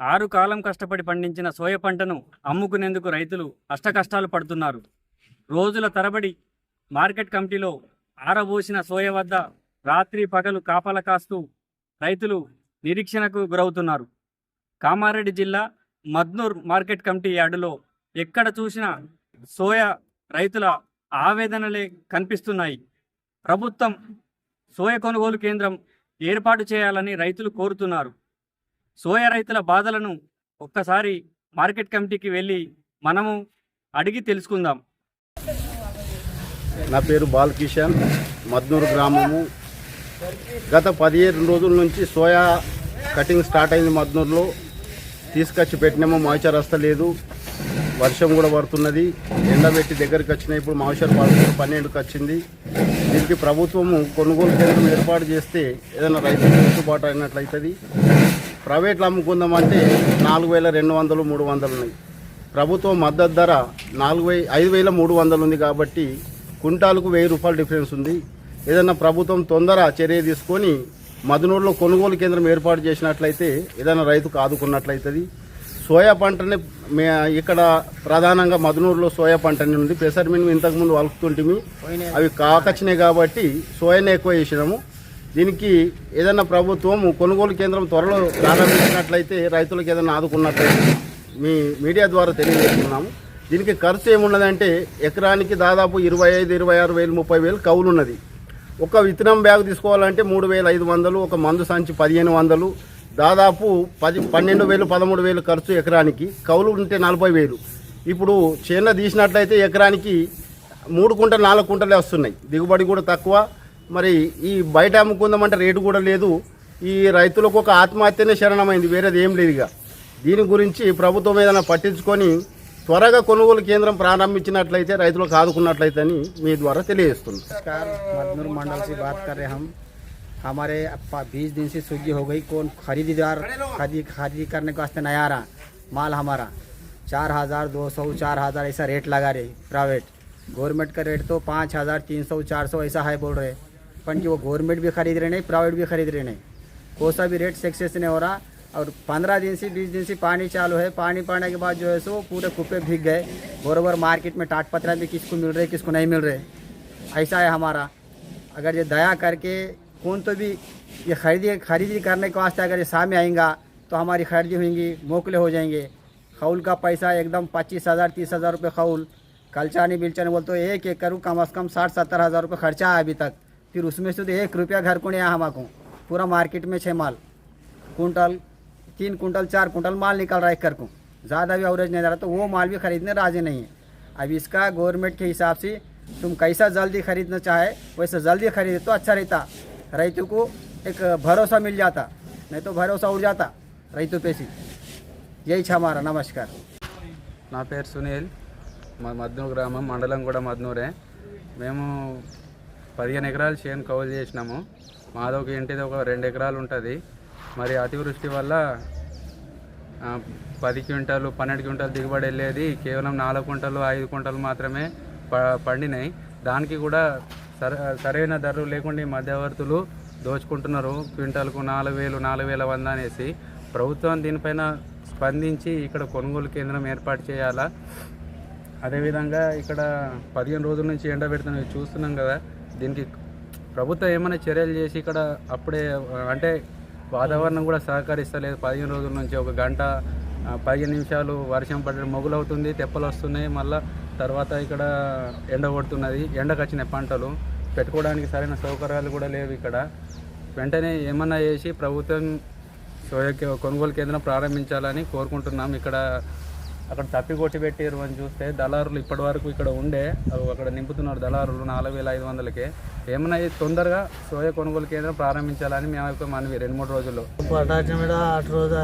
ఆరు కాలం కష్టపడి పండించిన సోయ పంటను అమ్ముకునేందుకు రైతులు అష్టకష్టాలు పడుతున్నారు. రోజుల తరబడి మార్కెట్ కమిటీలో ఆరబోసిన సోయ వద్ద రాత్రి పగలు కాపల కాస్తూ రైతులు నిరీక్షణకు గురవుతున్నారు. కామారెడ్డి జిల్లా మద్నూర్ మార్కెట్ కమిటీ యార్డులో ఎక్కడ చూసినా సోయా రైతుల ఆవేదనలే కనిపిస్తున్నాయి. ప్రభుత్వం సోయ కొనుగోలు కేంద్రం ఏర్పాటు చేయాలని రైతులు కోరుతున్నారు. సోయా రైతుల బాధలను ఒక్కసారి మార్కెట్ కమిటీకి వెళ్ళి మనము అడిగి తెలుసుకుందాం. నా పేరు బాలకిషన్ మద్నూరు గ్రామము. గత పదిహేను రోజుల నుంచి సోయా కటింగ్ స్టార్ట్ అయింది మద్నూరులో. తీసుకొచ్చి పెట్టినాము మాయిచర్ వస్తలేదు వర్షం కూడా పడుతున్నది. ఎండబెట్టి దగ్గరికి వచ్చినాయి. ఇప్పుడు మాయిచర్ పడుతుంది పన్నెండుకి వచ్చింది. దీనికి ప్రభుత్వము కొనుగోలు కేంద్రం ఏర్పాటు చేస్తే ఏదైనా రైతులకు గిట్టుబాటు అయినట్లయితుంది. ప్రైవేట్లో అమ్ముకుందామంటే నాలుగు వేల రెండు వందలు మూడు వందలు ఉన్నాయి. ప్రభుత్వం మద్దతు ధర నాలుగు వే ఐదు వేల మూడు వందలు ఉంది కాబట్టి కుంటాలకు వెయ్యి రూపాయల డిఫరెన్స్ ఉంది. ఏదైనా ప్రభుత్వం తొందర చర్య తీసుకొని మధునూరులో కొనుగోలు కేంద్రం ఏర్పాటు చేసినట్లయితే ఏదైనా రైతుకు ఆదుకున్నట్లయితుంది. సోయా పంటని మే ఇక్కడ ప్రధానంగా మధునూరులో సోయా పంటని ఉంది. పెసర్ మినుము ఇంతకుముందు వలుకుతుంటిమి. అవి కాకచ్చినాయి కాబట్టి సోయానే ఎక్కువ వేసినాము. దీనికి ఏదైనా ప్రభుత్వం కొనుగోలు కేంద్రం త్వరలో ప్రారంభించినట్లయితే రైతులకు ఏదైనా ఆదుకున్నట్లయితే మీ మీడియా ద్వారా తెలియజేస్తున్నాము. దీనికి ఖర్చు ఏమున్నదంటే ఎకరానికి దాదాపు ఇరవై ఐదు ఇరవై ఆరు వేలు ముప్పై వేలు కౌలు ఉన్నది ఒక విత్తనం బ్యాగ్ తీసుకోవాలంటే మూడు వేల ఐదు వందలు ఒక మందు సంచి పదిహేను వందలు దాదాపు పది పన్నెండు వేలు పదమూడు వేలు ఖర్చు ఎకరానికి కౌలు ఉంటే నలభై వేలు. ఇప్పుడు చేన తీసినట్లయితే ఎకరానికి మూడు కుంటలు నాలుగు కుంటలే వస్తున్నాయి. దిగుబడి కూడా తక్కువ మరి ఈ బయట అమ్ముకుందామంటే రేటు కూడా లేదు ఈ రైతులకు ఒక ఆత్మహత్యనే శరణమైంది వేరేది ఏం లేదు ఇక దీని గురించి ప్రభుత్వం ఏదైనా పట్టించుకొని త్వరగా కొనుగోలు కేంద్రం ప్రారంభించినట్లయితే రైతులకు ఆదుకున్నట్లయితే అని మీ ద్వారా తెలియజేస్తుంది नमस्कार मदनूर मंडल से बात कर रहे हैं हम हमारे बीस दिन से स्विगी हो गई कौन खरीदार खरीदी खरीदी करने के वास्ते नहीं आ रहा माल हमारा चार हज़ार दो सौ चार हज़ार ऐसा रेट लगा रहे प्राइवेट गवर्नमेंट का रेट तो पाँच हज़ार तीन सौ चार सौ ऐसा है बोल रहे पर की वो गवर्नमेंट भी खरीद रहे नहीं, प्राइवेट भी खरीद रहे नहीं। कोई सा भी रेट सक्सेस नहीं हो रहा और पंद्रह दिन से, बीस दिन से पानी चालू है। पानी पड़ने के बाद जो है सो पूरे कुप्पे भीग गए। बरबर मार्केट में टाट पतरा भी किसको मिल रहे, किसको नहीं मिल रहे। ऐसा है हमारा। अगर ये दया करके कौन तो भी ये खरीदी खरीदी करने के वास्ते अगर ये सामने आएगा तो हमारी खरीदी होंगी मोकले हो जाएँगे। खौल का पैसा एकदम पच्चीस हज़ार, तीस हज़ार रुपये खौल कलचानी बिलचानी बोलते एक एक करूँ कम अज़ कम साठ, सत्तर हज़ार रुपये खर्चा है अभी तक। फिर उसमें से तो एक रुपया घर को नहीं आया हमको पूरा मार्केट में छः माल कुंटल तीन कुंटल चार कुंटल माल निकल रहा है एक कर को ज़्यादा भी एवरेज नहीं जा रहा तो वो माल भी खरीदने राजी नहीं है अब इसका गवर्नमेंट के हिसाब से तुम कैसा जल्दी खरीदना चाहे वैसे जल्दी खरीदे तो अच्छा रहता रैतों को एक भरोसा मिल जाता नहीं तो भरोसा उड़ जाता रैतों पे से यही था हमारा नमस्कार నా పేరు సునీల్ మా మద్నూరు గ్రామం మండలం కూడా మద్నూరే మేము పదిహేను ఎకరాలు చేను కవర్ చేసినాము. మాది ఒక ఇంటిది ఒక రెండు ఎకరాలు ఉంటుంది. మరి అతివృష్టి వల్ల పది క్వింటాలు పన్నెండు క్వింటాలు దిగుబడి వెళ్ళేది కేవలం నాలుగు క్వింటాలు ఐదు క్వింటాలు మాత్రమే ప పండినాయి. దానికి కూడా సర సరైన ధరలు లేకుండా మధ్యవర్తులు దోచుకుంటున్నారు. క్వింటాల్కు నాలుగు వేలు నాలుగు వేల వంద అనేసి. ప్రభుత్వం దీనిపైన స్పందించి ఇక్కడ కొనుగోలు కేంద్రం ఏర్పాటు చేయాలా? అదేవిధంగా ఇక్కడ పదిహేను రోజుల నుంచి ఎండబెడుతున్నాయి చూస్తున్నాం కదా. దీనికి ప్రభుత్వం ఏమైనా చర్యలు చేసి ఇక్కడ అప్పుడే అంటే వాతావరణం కూడా సహకరిస్తలేదు. పదిహేను రోజుల నుంచి ఒక గంట పదిహేను నిమిషాలు వర్షం పడడం మొగులవుతుంది తెప్పలు వస్తున్నాయి మళ్ళీ తర్వాత ఇక్కడ ఎండ కొడుతున్నది ఎండకు పంటలు. పెట్టుకోవడానికి సరైన సౌకర్యాలు కూడా లేవు ఇక్కడ. వెంటనే ఏమన్నా చేసి ప్రభుత్వం కొనుగోలు కేంద్రం ప్రారంభించాలని కోరుకుంటున్నాం. ఇక్కడ అక్కడ తప్పి కొట్టి పెట్టారు అని చూస్తే దళారులు ఇప్పటి వరకు ఇక్కడ ఉండే అవి అక్కడ నింపుతున్నారు దళారులు నాలుగు వేల ఐదు వందలకి. ఏమన్నా తొందరగా సోయ కొనుగోలు కేంద్రం ప్రారంభించాలని మేము యొక్క మనవి రెండు మూడు రోజుల్లో. పటాచిన మీద అటు రోజు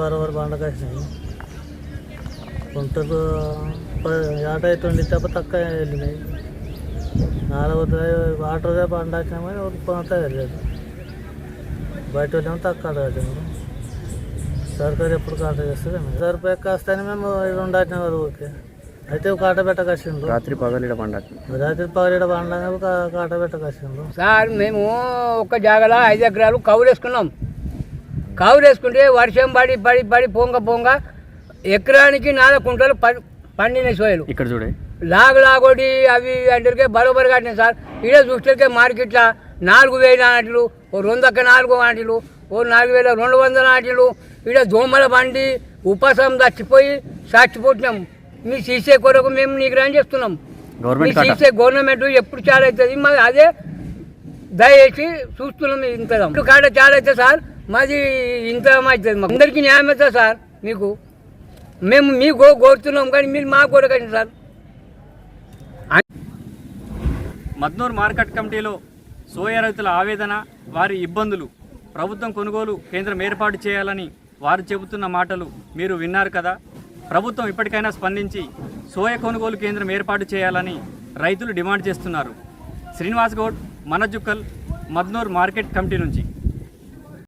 వారు వరకు పండగ వచ్చినాయి పంటలు ఏట ట్వంటీ తప్ప తక్కువ వెళ్ళినాయి. నాలుగు ఆట రోజే పండగ కానీ వెళ్ళలేదు బయట వెళ్ళాము తక్కువ వెళ్ళాము సర్కారు ఎప్పుడు కాట చేస్తుంది? సరిపోయి కాస్తని మేము రెండు వచ్చిన వరకు ఓకే. అయితే ఒక కాట పెట్టకొచ్చిండ్రు రాత్రి పగలిడ పండగ రాత్రి పగలేడ పండగ కాట పెట్టకొచ్చిండ్రు సార్ మేము ఒక్క జాగలో ఐదు ఎకరాలు కౌలు వేసుకున్నాం. కావులు వేసుకుంటే వర్షం పడి పడి పడి పొంగ పొంగ ఎకరానికి నాలుగు కుంటలు పండిన సోయలు. ఇక్కడ చూడే. లాగు లాగోటి అవి అంటే బరోబర్ కట్టినాయి సార్. ఇడే చూస్తే మార్కెట్లో నాలుగు వేల నాటిలు ఓ రెండొక్క నాలుగు నాటిలు ఓ నాలుగు వేల రెండు వందల నాటిలు ఇడ దోమల బండి ఉపసం చచ్చిపోయి చచ్చిపోతున్నాం. మీ సీసే కొరకు మేము నిగ్రహం చేస్తున్నాం. మీ గవర్నమెంట్ కాట? సీసే గవర్నమెంట్ ఎప్పుడు చాలా అవుతుంది మాది అదే దయచేసి చూస్తున్నాం ఇంత ఇప్పుడు కాడ చాలా అవుతుంది సార్ మాది ఇంత అవుతుంది మాకు. అందరికీ న్యాయం అవుతుంది సార్ మీకు. మేము మీకు కో- కోరుతున్నాం కానీ మీరు మాకు కోరకండి సార్. మద్నూర్ మార్కెట్ కమిటీలో సోయా రైతుల ఆవేదన వారి ఇబ్బందులు. ప్రభుత్వం కొనుగోలు కేంద్రం ఏర్పాటు చేయాలని వారు చెబుతున్న మాటలు మీరు విన్నారు కదా? ప్రభుత్వం ఇప్పటికైనా స్పందించి సోయా కొనుగోలు కేంద్రం ఏర్పాటు చేయాలని రైతులు డిమాండ్ చేస్తున్నారు. శ్రీనివాస్ గౌడ్ మనజుక్కల్ మద్నూర్ మార్కెట్ కమిటీ నుంచి.